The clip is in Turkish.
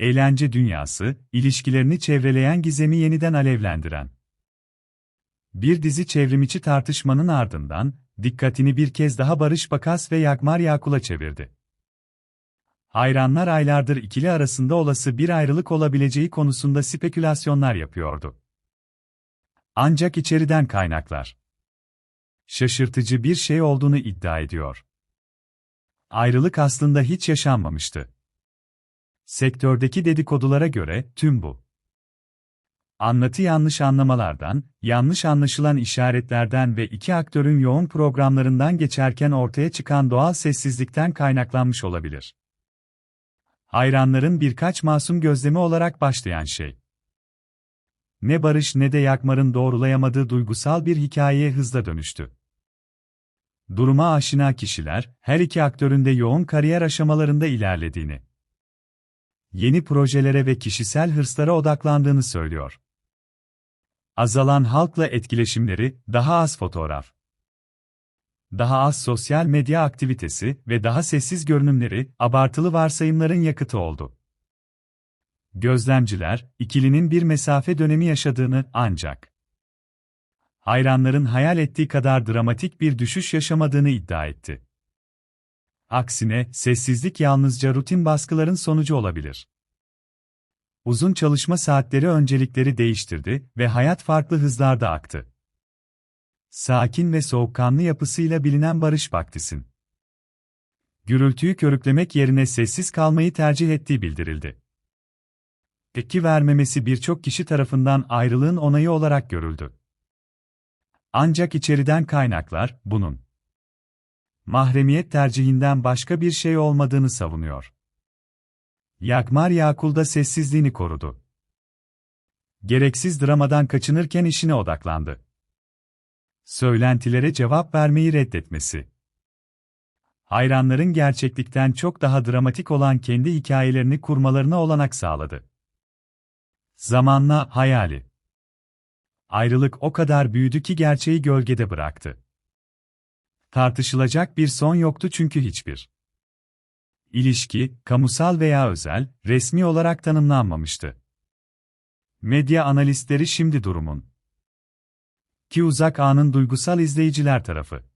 eğlence dünyası, ilişkilerini çevreleyen gizemi yeniden alevlendiren. Bir dizi çevrimiçi tartışmanın ardından, dikkatini bir kez daha Barış Bakas ve Yakmar Yakul'a çevirdi. Hayranlar aylardır ikili arasında olası bir ayrılık olabileceği konusunda spekülasyonlar yapıyordu. Ancak içeriden kaynaklar şaşırtıcı bir şey olduğunu iddia ediyor. Ayrılık aslında hiç yaşanmamıştı. Sektördeki dedikodulara göre tüm bu anlatı yanlış anlamalardan, yanlış anlaşılan işaretlerden ve iki aktörün yoğun programlarından geçerken ortaya çıkan doğal sessizlikten kaynaklanmış olabilir. Hayranların birkaç masum gözlemi olarak başlayan şey. Ne Barış ne de Yakmar'ın doğrulayamadığı duygusal bir hikayeye hızla dönüştü. Duruma aşina kişiler, her iki aktörün de yoğun kariyer aşamalarında ilerlediğini, yeni projelere ve kişisel hırslara odaklandığını söylüyor. Azalan halkla etkileşimleri, daha az fotoğraf, daha az sosyal medya aktivitesi ve daha sessiz görünümleri, abartılı varsayımların yakıtı oldu. Gözlemciler, ikilinin bir mesafe dönemi yaşadığını ancak hayranların hayal ettiği kadar dramatik bir düşüş yaşamadığını iddia etti. Aksine, sessizlik yalnızca rutin baskıların sonucu olabilir. Uzun çalışma saatleri öncelikleri değiştirdi ve hayat farklı hızlarda aktı. Sakin ve soğukkanlı yapısıyla bilinen Barış Baktis'in gürültüyü körüklemek yerine sessiz kalmayı tercih ettiği bildirildi. Tepki vermemesi birçok kişi tarafından ayrılığın onayı olarak görüldü. Ancak içeriden kaynaklar, bunun mahremiyet tercihinden başka bir şey olmadığını savunuyor. Yakmar Yakul da sessizliğini korudu. Gereksiz dramadan kaçınırken işine odaklandı. Söylentilere cevap vermeyi reddetmesi. Hayranların gerçeklikten çok daha dramatik olan kendi hikayelerini kurmalarına olanak sağladı. Zamanla hayali. Ayrılık o kadar büyüdü ki gerçeği gölgede bıraktı. Tartışılacak bir son yoktu çünkü hiçbir ilişki, kamusal veya özel, resmi olarak tanımlanmamıştı. Medya analistleri şimdi durumun ki uzak anın duygusal izleyiciler tarafı